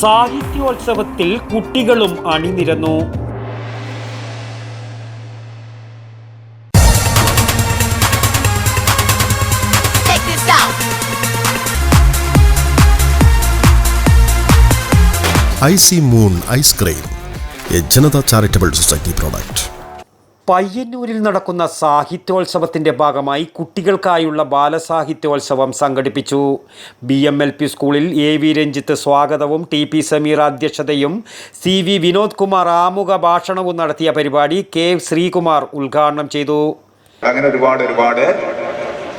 സാഹിത്യോത്സവത്തിൽ കുട്ടികളും അണിനിരന്നു. I C moon ice cream A Janata charitable society product. പയ്യന്നൂരിൽ നടക്കുന്ന സാഹിത്യോത്സവത്തിന്റെ ഭാഗമായി കുട്ടികൾക്കായുള്ള ബാലസാഹിത്യോത്സവം സംഘടിപ്പിച്ചു. ബി എം എൽ പി സ്കൂളിൽ എ വി രഞ്ജിത്ത് സ്വാഗതവും ടി പി സമീർ അധ്യക്ഷതയും സി വി വിനോദ് കുമാർ ആമുഖ ഭാഷണവും നടത്തിയ പരിപാടി കെ ശ്രീകുമാർ ഉദ്ഘാടനം ചെയ്തു. അങ്ങനെ ഒരുപാട് ഒരുപാട്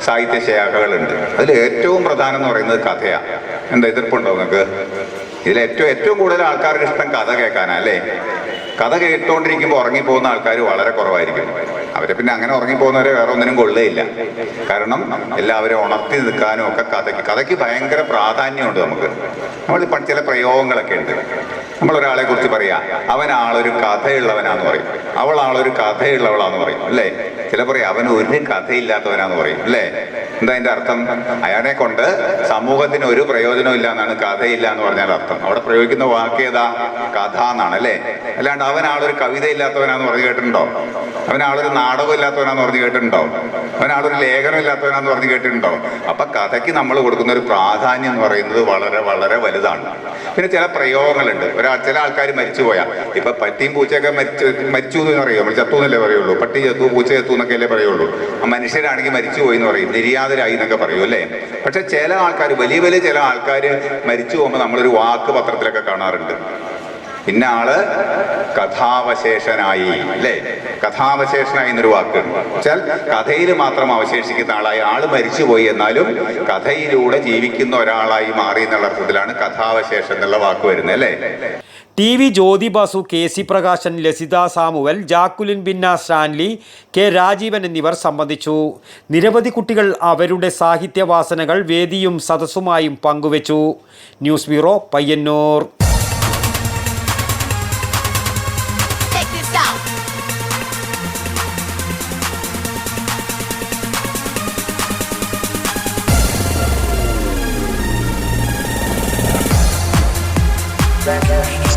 സാഹിത്യ ശാഖകളുണ്ട്. അതിൽ ഏറ്റവും പ്രധാനം എന്ന് പറയുന്നത് കഥയാണ് എന്താ എതിർപ്പുണ്ടോ നിങ്ങൾക്ക്? ഇതിൽ ഏറ്റവും ഏറ്റവും കൂടുതൽ ആൾക്കാർക്ക് ഇഷ്ടം കഥ കേൾക്കാനാ അല്ലേ? കഥ കേട്ടുകൊണ്ടിരിക്കുമ്പോൾ ഉറങ്ങിപ്പോകുന്ന ആൾക്കാർ വളരെ കുറവായിരിക്കും. അവരെ പിന്നെ അങ്ങനെ ഉറങ്ങിപ്പോകുന്നവരെ വേറെ ഒന്നിനും കൊള്ളുകയില്ല. കാരണം എല്ലാവരും ഉണർത്തി നിൽക്കാനും ഒക്കെ കഥയ്ക്ക് കഥയ്ക്ക് ഭയങ്കര പ്രാധാന്യമുണ്ട് നമുക്ക്. നമ്മൾ ഇപ്പം ചില പ്രയോഗങ്ങളൊക്കെ ഉണ്ട്. നമ്മൾ ഒരാളെ കുറിച്ച് പറയാ അവൻ ആളൊരു കഥയുള്ളവനാന്ന് പറയും. അവൾ ആളൊരു കഥയുള്ളവളാന്ന് പറയും. അല്ലേ? ചില പറയാം അവൻ ഒരു കഥയില്ലാത്തവനാന്ന് പറയും. അല്ലേ? എന്താ അതിന്റെ അർത്ഥം? അയാളെ കൊണ്ട് സമൂഹത്തിന് ഒരു പ്രയോജനവും ഇല്ല എന്നാണ് കഥയില്ല എന്ന് പറഞ്ഞാൽ അർത്ഥം. അവിടെ പ്രയോഗിക്കുന്ന വാക്ക് ഏതാ? കഥ എന്നാണ് അല്ലേ? അല്ലാണ്ട് അവൻ ആളൊരു കവിത ഇല്ലാത്തവനാന്ന് പറഞ്ഞു കേട്ടിട്ടുണ്ടോ? അവൻ ആളൊരു നാടകം ഇല്ലാത്തവനാന്ന് പറഞ്ഞു കേട്ടിട്ടുണ്ടോ? അവൻ ആളൊരു ലേഖനം ഇല്ലാത്തവനാന്ന് പറഞ്ഞു കേട്ടിട്ടുണ്ടോ? അപ്പൊ കഥയ്ക്ക് നമ്മൾ കൊടുക്കുന്ന ഒരു പ്രാധാന്യം എന്ന് പറയുന്നത് വളരെ വളരെ വലുതാണ്. പിന്നെ ചില പ്രയോഗങ്ങളുണ്ട്. ഒരാൾ ചില ആൾക്കാർ മരിച്ചുപോയാ. ഇപ്പൊ പട്ടിയും പൂച്ചയൊക്കെ മരിച്ചു മരിച്ചു എന്ന് പറയുമ്പോൾ ചത്തു എന്നല്ലേ പറയുള്ളൂ. പട്ടി ചത്തു പൂച്ച ചത്തു എന്നൊക്കെ അല്ലേ പറയുള്ളൂ മനുഷ്യരാണെങ്കിൽ മരിച്ചു പോയി എന്ന് പറയും. നിര്യാതരായി എന്നൊക്കെ പറയൂ അല്ലേ? പക്ഷെ ചില ആൾക്കാർ വലിയ വലിയ ചില ആൾക്കാർ മരിച്ചു പോകുമ്പോൾ നമ്മളൊരു വാക്ക് പത്രത്തിലൊക്കെ കാണാറുണ്ട്. പിന്നെ ആൾ കഥാവശേഷനായി അല്ലേ? കഥാവശേഷനായി എന്നൊരു വാക്ക്. വെച്ചാൽ കഥയിൽ മാത്രം അവശേഷിക്കുന്ന ആളായി ആൾ മരിച്ചുപോയി എന്നാലും കഥയിലൂടെ ജീവിക്കുന്ന ഒരാളായി മാറി എന്നുള്ള അർത്ഥത്തിലാണ് കഥാവശേഷം എന്നുള്ള വാക്ക് വരുന്നത് അല്ലേ? T V Jyothi Basu K C Prakashan Lasitha Samuel Jacqueline Binna Stanley K Rajeevan എന്നിവർ സംബന്ധിച്ചു. നിരവധി കുട്ടികൾ അവരുടെ സാഹിത്യവാസനകൾ വേദിയും സദസ്സുമായും പങ്കുവച്ചു. News bureau Payyanur. Out.